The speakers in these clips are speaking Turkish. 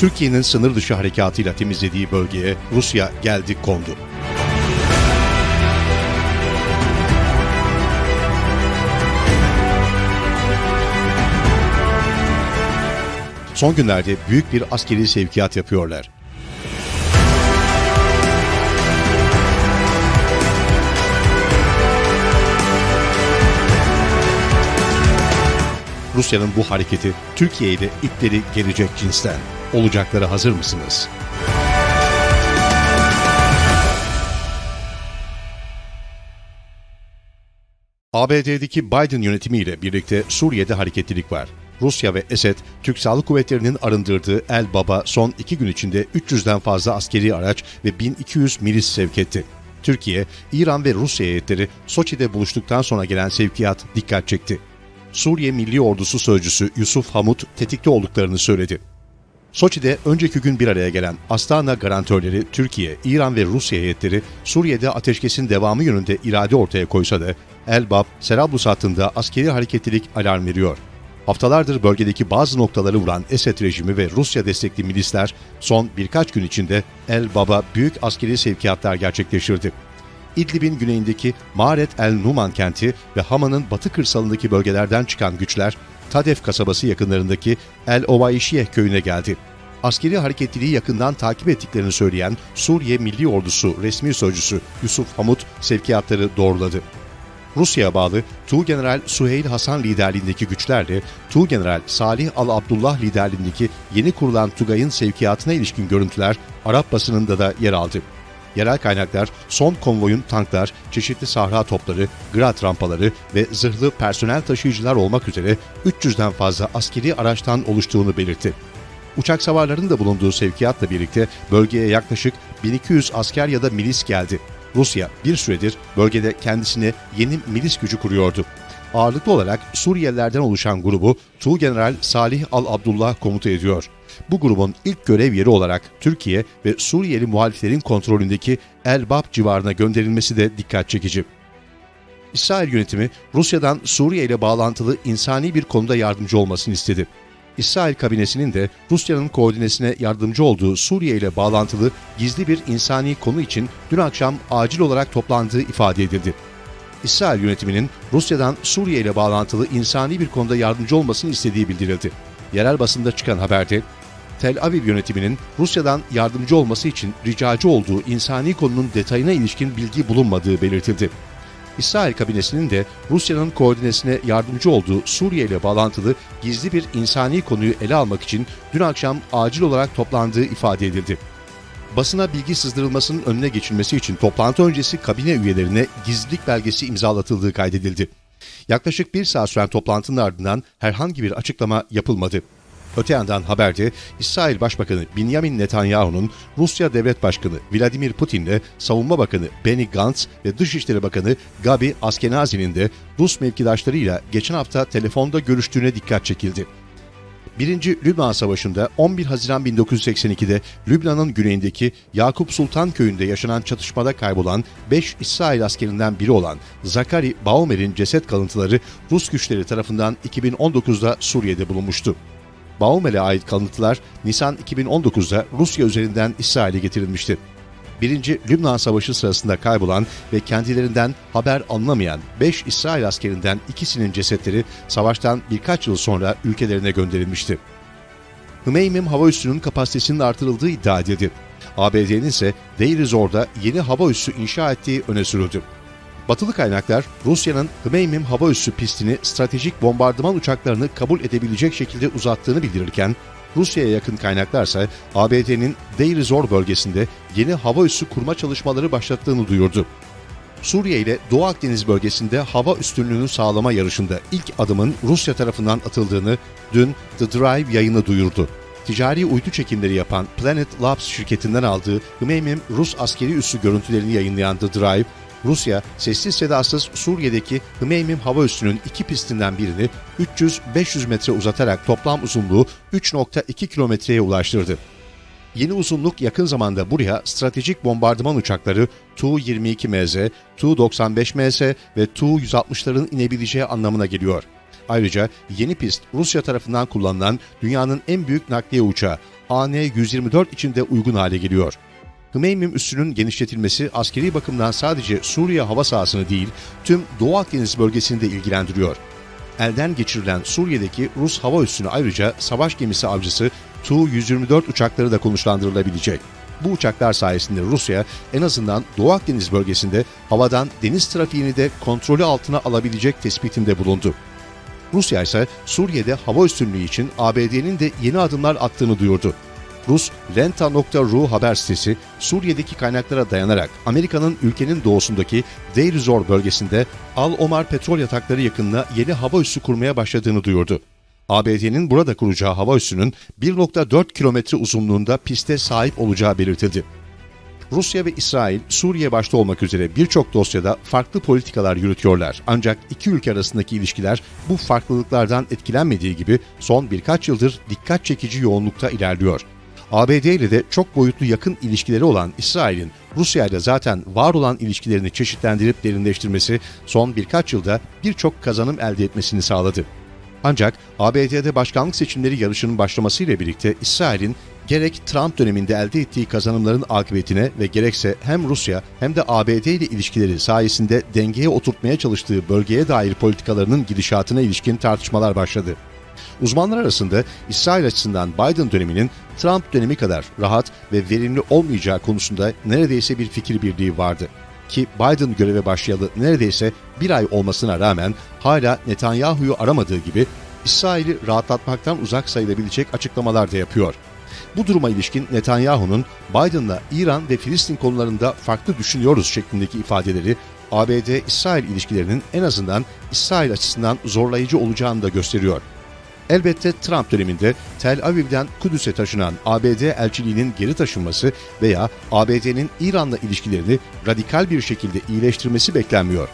Türkiye'nin sınır dışı harekatıyla temizlediği bölgeye Rusya geldi kondu. Son günlerde büyük bir askeri sevkiyat yapıyorlar. Rusya'nın bu hareketi Türkiye'ye de ipleri gelecek cinsten. Olacaklara hazır mısınız? ABD'deki Biden yönetimiyle birlikte Suriye'de hareketlilik var. Rusya ve Esed, Türk Silahlı Kuvvetleri'nin arındırdığı El Baba son iki gün içinde 300'den fazla askeri araç ve 1200 milis sevk etti. Türkiye, İran ve Rusya heyetleri Soçi'de buluştuktan sonra gelen sevkiyat dikkat çekti. Suriye Milli Ordusu Sözcüsü Yusuf Hamut tetikte olduklarını söyledi. Soçi'de önceki gün bir araya gelen Astana garantörleri Türkiye, İran ve Rusya heyetleri Suriye'de ateşkesin devamı yönünde irade ortaya koysa da Elbap, Serablus hattında askeri hareketlilik alarm veriyor. Haftalardır bölgedeki bazı noktaları vuran Esed rejimi ve Rusya destekli milisler son birkaç gün içinde El Baba büyük askeri sevkiyatlar gerçekleştirdi. İdlib'in güneyindeki Maret el Numan kenti ve Hama'nın batı kırsalındaki bölgelerden çıkan güçler Tadef kasabası yakınlarındaki El Ovaişiyeh köyüne geldi. Askeri hareketliliği yakından takip ettiklerini söyleyen Suriye Milli Ordusu resmi sözcüsü Yusuf Hamut sevkiyatları doğruladı. Rusya'ya bağlı Tuğgeneral Süheyl Hasan liderliğindeki güçlerle Tuğgeneral Salih Al-Abdullah liderliğindeki yeni kurulan Tugay'ın sevkiyatına ilişkin görüntüler Arap basınında da yer aldı. Yerel kaynaklar son konvoyun tanklar, çeşitli sahra topları, grad rampaları ve zırhlı personel taşıyıcılar olmak üzere 300'den fazla askeri araçtan oluştuğunu belirtti. Uçak savarların da bulunduğu sevkiyatla birlikte bölgeye yaklaşık 1200 asker ya da milis geldi. Rusya bir süredir bölgede kendisine yeni milis gücü kuruyordu. Ağırlıklı olarak Suriyelilerden oluşan grubu Tuğgeneral Salih Al-Abdullah komuta ediyor. Bu grubun ilk görev yeri olarak Türkiye ve Suriyeli muhaliflerin kontrolündeki El-Bab civarına gönderilmesi de dikkat çekici. İsrail yönetimi Rusya'dan Suriye ile bağlantılı insani bir konuda yardımcı olmasını istedi. İsrail kabinesinin de Rusya'nın koordinesine yardımcı olduğu Suriye ile bağlantılı gizli bir insani konu için dün akşam acil olarak toplandığı ifade edildi. İsrail yönetiminin Rusya'dan Suriye ile bağlantılı insani bir konuda yardımcı olmasını istediği bildirildi. Yerel basında çıkan haberde Tel Aviv yönetiminin Rusya'dan yardımcı olması için ricacı olduğu insani konunun detayına ilişkin bilgi bulunmadığı belirtildi. İsrail kabinesinin de Rusya'nın koordinesine yardımcı olduğu Suriye ile bağlantılı gizli bir insani konuyu ele almak için dün akşam acil olarak toplandığı ifade edildi. Basına bilgi sızdırılmasının önüne geçilmesi için toplantı öncesi kabine üyelerine gizlilik belgesi imzalatıldığı kaydedildi. Yaklaşık bir saat süren toplantının ardından herhangi bir açıklama yapılmadı. Öte yandan haberde İsrail Başbakanı Benjamin Netanyahu'nun Rusya Devlet Başkanı Vladimir Putin'le Savunma Bakanı Benny Gantz ve Dışişleri Bakanı Gabi Askenazi'nin de Rus mevkidaşlarıyla geçen hafta telefonda görüştüğüne dikkat çekildi. Birinci Lübnan Savaşı'nda 11 Haziran 1982'de Lübnan'ın güneyindeki Yakup Sultan köyünde yaşanan çatışmada kaybolan 5 İsrail askerinden biri olan Zakari Baumer'in ceset kalıntıları Rus güçleri tarafından 2019'da Suriye'de bulunmuştu. Baumel'e ait kalıntılar Nisan 2019'da Rusya üzerinden İsrail'e getirilmişti. Birinci Lübnan Savaşı sırasında kaybolan ve kendilerinden haber alınamayan 5 İsrail askerinden ikisinin cesetleri savaştan birkaç yıl sonra ülkelerine gönderilmişti. Hımeymim hava üssünün kapasitesinin artırıldığı iddia edildi. ABD'nin ise Deir ez-Zor'da yeni hava üssü inşa ettiği öne sürüldü. Batılı kaynaklar Rusya'nın Hmeymim hava üssü pistini stratejik bombardıman uçaklarını kabul edebilecek şekilde uzattığını bildirirken, Rusya'ya yakın kaynaklarsa ABD'nin Deir Zor bölgesinde yeni hava üssü kurma çalışmaları başlattığını duyurdu. Suriye ile Doğu Akdeniz bölgesinde hava üstünlüğünü sağlama yarışında ilk adımın Rusya tarafından atıldığını dün The Drive yayını duyurdu. Ticari uydu çekimleri yapan Planet Labs şirketinden aldığı Hmeymim Rus askeri üssü görüntülerini yayınlayan The Drive, Rusya sessiz sedasız Suriye'deki Hmeymim hava üssünün iki pistinden birini 300-500 metre uzatarak toplam uzunluğu 3.2 kilometreye ulaştırdı. Yeni uzunluk yakın zamanda buraya stratejik bombardıman uçakları Tu-22MZ, Tu-95MZ ve Tu-160'ların inebileceği anlamına geliyor. Ayrıca yeni pist Rusya tarafından kullanılan dünyanın en büyük nakliye uçağı AN-124 için de uygun hale geliyor. Hımeymim üssünün genişletilmesi askeri bakımdan sadece Suriye hava sahasını değil, tüm Doğu Akdeniz bölgesini de ilgilendiriyor. Elden geçirilen Suriye'deki Rus hava üssünü ayrıca savaş gemisi avcısı Tu-124 uçakları da konuşlandırılabilecek. Bu uçaklar sayesinde Rusya en azından Doğu Akdeniz bölgesinde havadan deniz trafiğini de kontrolü altına alabilecek tespitinde bulundu. Rusya ise Suriye'de hava üstünlüğü için ABD'nin de yeni adımlar attığını duyurdu. Rus Renta.ru haber sitesi Suriye'deki kaynaklara dayanarak Amerika'nın ülkenin doğusundaki Deir Zor bölgesinde Al Omar petrol yatakları yakınına yeni hava üssü kurmaya başladığını duyurdu. ABD'nin burada kuracağı hava üssünün 1.4 kilometre uzunluğunda piste sahip olacağı belirtildi. Rusya ve İsrail, Suriye başta olmak üzere birçok dosyada farklı politikalar yürütüyorlar. Ancak iki ülke arasındaki ilişkiler bu farklılıklardan etkilenmediği gibi son birkaç yıldır dikkat çekici yoğunlukta ilerliyor. ABD ile de çok boyutlu yakın ilişkileri olan İsrail'in Rusya ile zaten var olan ilişkilerini çeşitlendirip derinleştirmesi son birkaç yılda birçok kazanım elde etmesini sağladı. Ancak ABD'de başkanlık seçimleri yarışının başlamasıyla birlikte İsrail'in gerek Trump döneminde elde ettiği kazanımların akıbetine ve gerekse hem Rusya hem de ABD ile ilişkileri sayesinde dengeye oturtmaya çalıştığı bölgeye dair politikalarının gidişatına ilişkin tartışmalar başladı. Uzmanlar arasında İsrail açısından Biden döneminin Trump dönemi kadar rahat ve verimli olmayacağı konusunda neredeyse bir fikir birliği vardı. Ki Biden göreve başlayalı neredeyse bir ay olmasına rağmen hala Netanyahu'yu aramadığı gibi İsrail'i rahatlatmaktan uzak sayılabilecek açıklamalar da yapıyor. Bu duruma ilişkin Netanyahu'nun Biden'la İran ve Filistin konularında farklı düşünüyoruz şeklindeki ifadeleri ABD-İsrail ilişkilerinin en azından İsrail açısından zorlayıcı olacağını da gösteriyor. Elbette Trump döneminde Tel Aviv'den Kudüs'e taşınan ABD elçiliğinin geri taşınması veya ABD'nin İran'la ilişkilerini radikal bir şekilde iyileştirmesi beklenmiyor.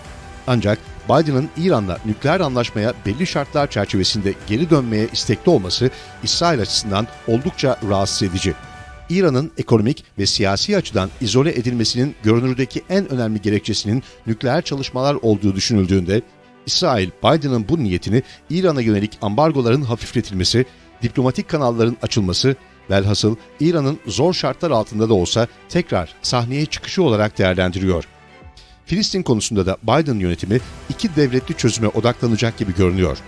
Ancak Biden'ın İran'la nükleer anlaşmaya belli şartlar çerçevesinde geri dönmeye istekli olması İsrail açısından oldukça rahatsız edici. İran'ın ekonomik ve siyasi açıdan izole edilmesinin görünürdeki en önemli gerekçesinin nükleer çalışmalar olduğu düşünüldüğünde İsrail, Biden'ın bu niyetini İran'a yönelik ambargoların hafifletilmesi, diplomatik kanalların açılması, velhasıl İran'ın zor şartlar altında da olsa tekrar sahneye çıkışı olarak değerlendiriyor. Filistin konusunda da Biden yönetimi iki devletli çözüme odaklanacak gibi görünüyor.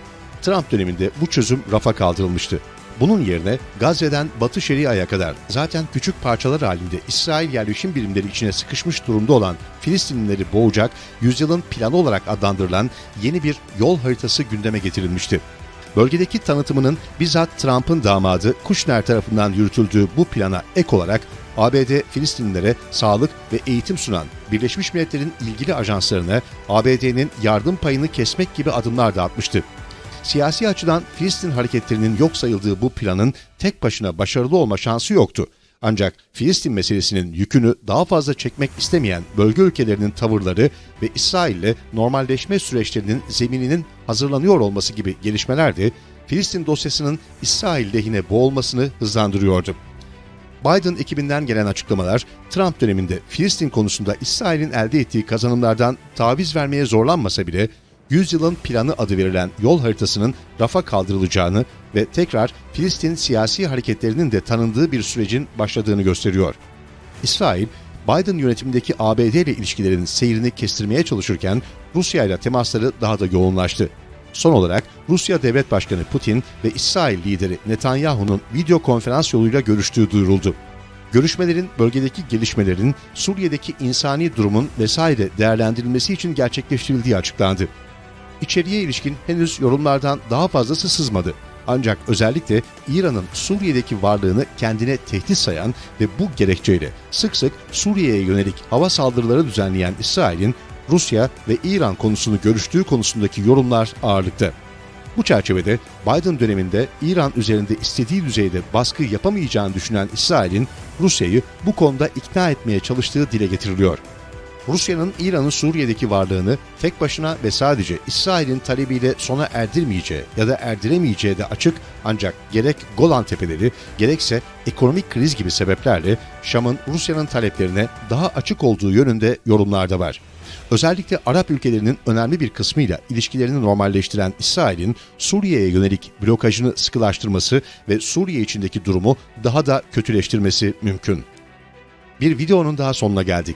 Trump döneminde bu çözüm rafa kaldırılmıştı. Bunun yerine Gazze'den Batı Şeria'ya kadar zaten küçük parçalar halinde İsrail yerleşim birimleri içine sıkışmış durumda olan Filistinlileri boğacak yüzyılın planı olarak adlandırılan yeni bir yol haritası gündeme getirilmişti. Bölgedeki tanıtımının bizzat Trump'ın damadı Kushner tarafından yürütüldüğü bu plana ek olarak ABD Filistinlilere sağlık ve eğitim sunan Birleşmiş Milletler'in ilgili ajanslarına ABD'nin yardım payını kesmek gibi adımlar da atmıştı. Siyasi açıdan Filistin hareketlerinin yok sayıldığı bu planın tek başına başarılı olma şansı yoktu. Ancak Filistin meselesinin yükünü daha fazla çekmek istemeyen bölge ülkelerinin tavırları ve İsrail'le normalleşme süreçlerinin zemininin hazırlanıyor olması gibi gelişmeler de Filistin dosyasının İsrail lehine boğulmasını hızlandırıyordu. Biden ekibinden gelen açıklamalar, Trump döneminde Filistin konusunda İsrail'in elde ettiği kazanımlardan taviz vermeye zorlanmasa bile, Yüzyılın Planı adı verilen yol haritasının rafa kaldırılacağını ve tekrar Filistin siyasi hareketlerinin de tanındığı bir sürecin başladığını gösteriyor. İsrail, Biden yönetimindeki ABD ile ilişkilerin seyrini kestirmeye çalışırken Rusya ile temasları daha da yoğunlaştı. Son olarak Rusya Devlet Başkanı Putin ve İsrail lideri Netanyahu'nun video konferans yoluyla görüştüğü duyuruldu. Görüşmelerin bölgedeki gelişmelerin, Suriye'deki insani durumun vesaire değerlendirilmesi için gerçekleştirildiği açıklandı. İçeriye ilişkin henüz yorumlardan daha fazlası sızmadı. Ancak özellikle İran'ın Suriye'deki varlığını kendine tehdit sayan ve bu gerekçeyle sık sık Suriye'ye yönelik hava saldırıları düzenleyen İsrail'in Rusya ve İran konusunu görüştüğü konusundaki yorumlar ağırlıkta. Bu çerçevede Biden döneminde İran üzerinde istediği düzeyde baskı yapamayacağını düşünen İsrail'in Rusya'yı bu konuda ikna etmeye çalıştığı dile getiriliyor. Rusya'nın İran'ın Suriye'deki varlığını tek başına ve sadece İsrail'in talebiyle sona erdirmeyeceği ya da erdiremeyeceği de açık ancak gerek Golan Tepeleri gerekse ekonomik kriz gibi sebeplerle Şam'ın Rusya'nın taleplerine daha açık olduğu yönünde yorumlar da var. Özellikle Arap ülkelerinin önemli bir kısmıyla ilişkilerini normalleştiren İsrail'in Suriye'ye yönelik blokajını sıkılaştırması ve Suriye içindeki durumu daha da kötüleştirmesi mümkün. Bir videonun daha sonuna geldik.